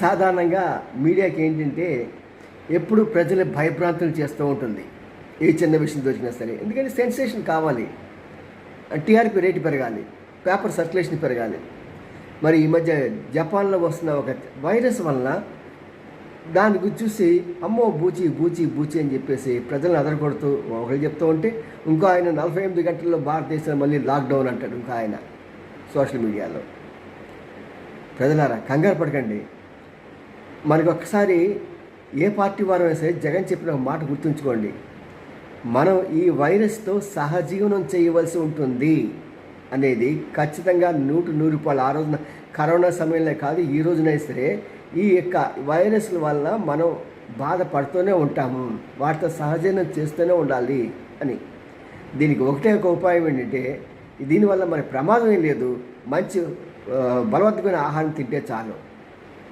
సాధారణంగా మీడియాకి ఏంటంటే ఎప్పుడు ప్రజలు భయభ్రాంతులు చేస్తూ ఉంటుంది. ఏ చిన్న విషయం దొరికినా సరే. ఎందుకంటే సెన్సేషన్ కావాలి. టీఆర్పీ రేటు పెరగాలి. పేపర్ సర్క్యులేషన్ పెరగాలి. మరి ఈ మధ్య జపాన్లో వస్తున్న ఒక వైరస్ వలన దాని గురించి చూసి అమ్మో బూచి బూచి బూచి అని చెప్పేసి ప్రజలను అదరగొడుతూ ఒకరు చెప్తూ ఉంటే ఇంకో ఆయన నలభై ఎనిమిది గంటల్లో భారతదేశంలో మళ్ళీ లాక్డౌన్ అంటాడు ఇంకా ఆయన సోషల్ మీడియాలో. ప్రజలారా కంగారు పడకండి. మనకు ఒక్కసారి ఏ పార్టీ వారైనా సరే జగన్ చెప్పిన ఒక మాట గుర్తుంచుకోండి. మనం ఈ వైరస్తో సహజీవనం చేయవలసి ఉంటుంది అనేది ఖచ్చితంగా నూట నూరు రూపాయలు ఆ రోజున కరోనా సమయంలో కాదు ఈ రోజునైనా సరే ఈ యొక్క వైరస్ల వల్ల మనం బాధపడుతూనే ఉంటాము వాటితో సహజీవనం చేస్తూనే ఉండాలి అని. దీనికి ఒకటే ఒక ఉపాయం ఏంటంటే దీనివల్ల మన ప్రమాదం ఏం లేదు మంచి బలవంతమైన ఆహారం తింటే చాలు.